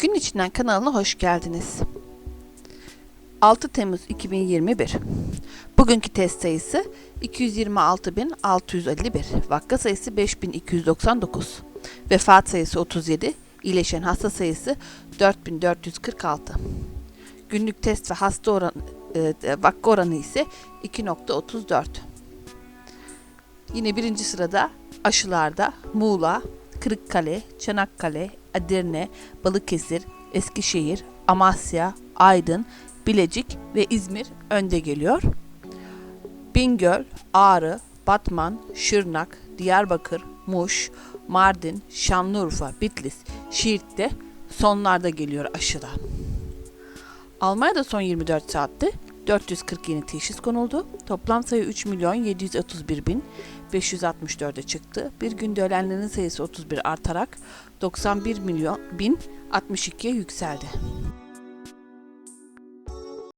Gün içinden kanalına hoş geldiniz. 6 Temmuz 2021. Bugünkü test sayısı 226.651. Vaka sayısı 5299. Vefat sayısı 37. İyileşen hasta sayısı 4446. Günlük test ve hasta oranı, e, vaka oranı ise 2.34. Yine birinci sırada aşılarda Muğla, Kırıkkale, Çanakkale, Edirne, Balıkesir, Eskişehir, Amasya, Aydın, Bilecik ve İzmir önde geliyor. Bingöl, Ağrı, Batman, Şırnak, Diyarbakır, Muş, Mardin, Şanlıurfa, Bitlis, Şiirt'te de sonlarda geliyor aşıda. Almanya'da son 24 saatte 440 yeni teşhis konuldu. Toplam sayı 3 milyon 731 bin 564'e çıktı. Bir günde ölenlerin sayısı 31 artarak 91 milyon bin 62'ye yükseldi.